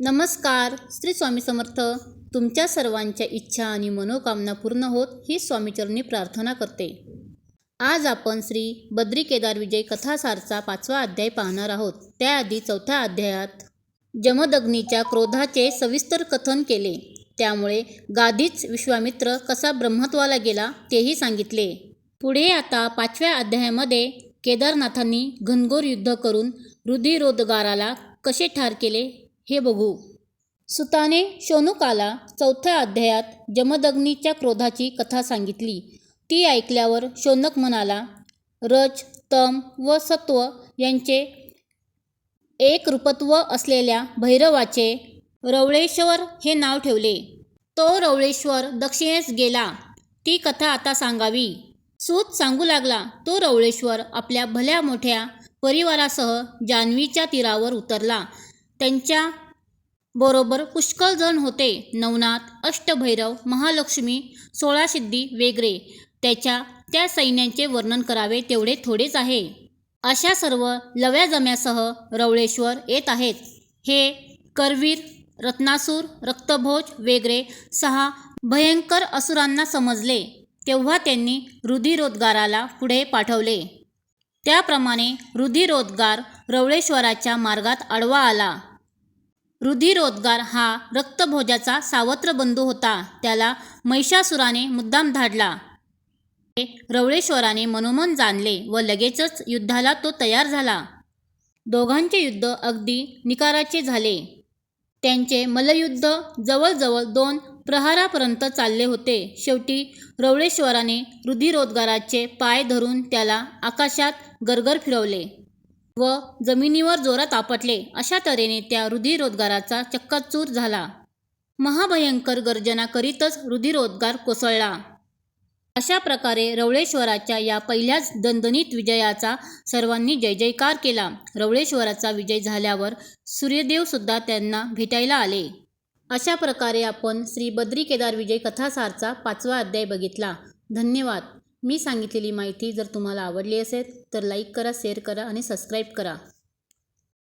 नमस्कार श्री स्वामी समर्थ. तुमच्या सर्वांच्या इच्छा आणि मनोकामना पूर्ण होत ही स्वामीचरणी प्रार्थना करते. आज आपण श्री बद्री केदार विजय कथासारचा पाचवा अध्याय पाहणार आहोत. त्याआधी चौथ्या अध्यायात जमदग्नीच्या क्रोधाचे सविस्तर कथन केले. त्यामुळे गादीच विश्वामित्र कसा ब्रह्मत्वाला गेला तेही सांगितले. पुढे आता पाचव्या अध्यायामध्ये केदारनाथांनी घनघोर युद्ध करून रुधिरोद्गाराला कसे ठार केले? हे बघू. सुताने शोनुकाला चौथ्या अध्यायात जमदग्नीच्या क्रोधाची कथा सांगितली. ती ऐकल्यावर शोनक म्हणाला रज तम व सत्व यांचे एक रूपत्व असलेल्या भैरवाचे रवळेश्वर हे नाव ठेवले. तो रवळेश्वर दक्षिणेस गेला. ती कथा आता सांगावी. सूत सांगू लागला तो रवळेश्वर आपल्या भल्या मोठ्या परिवारासह जान्हवीच्या तीरावर उतरला. त्यांच्या बरोबर पुष्कळ जण होते. नवनाथ अष्टभैरव महालक्ष्मी सोळा सिद्धी वेगळे. त्याच्या त्या सैन्याचे वर्णन करावे तेवढे थोडेच आहे. अशा सर्व लव्या जम्यासह रवळेश्वर येत आहेत. हे करवीर रत्नासूर रक्तभोज वेगळे सहा भयंकर असुरांना समजले. तेव्हा त्यांनी रुधिरोद्गाराला पुढे पाठवले. त्याप्रमाणे रुधिरोद्गार रवळेश्वराच्या मार्गात आडवा आला. रुधिरोद्गार हा रक्तभोजाचा सावत्र बंधू होता. त्याला महिषासुराने मुद्दाम धाडला. हे रवळेश्वराने मनोमन जाणले व लगेचच युद्धाला तो तयार झाला. दोघांचे युद्ध अगदी निकाराचे झाले. त्यांचे मलयुद्ध जवळजवळ दोन प्रहारापर्यंत चालले होते. शेवटी रवळेश्वराने रुधिरोद्गाराचे पाय धरून त्याला आकाशात गरगर फिरवले व जमिनीवर जोरात आपटले. अशा तऱ्हेने त्या रुधिरोद्गाराचा चक्काचूर झाला. महाभयंकर गर्जना करीतच रुधिरोद्गार कोसळला. अशा प्रकारे रवळेश्वराच्या या पहिल्याच दणदणीत विजयाचा सर्वांनी जय जयकार केला. रवळेश्वराचा विजय झाल्यावर सूर्यदेवसुद्धा त्यांना भेटायला आले. अशा प्रकारे आपण श्री बद्री केदार विजय कथासारचा पाचवा अध्याय बघितला. धन्यवाद. मी सांगितलेली माहिती जर तुम्हाला आवडली असेल तर लाईक करा शेअर करा आणि सबस्क्राईब करा.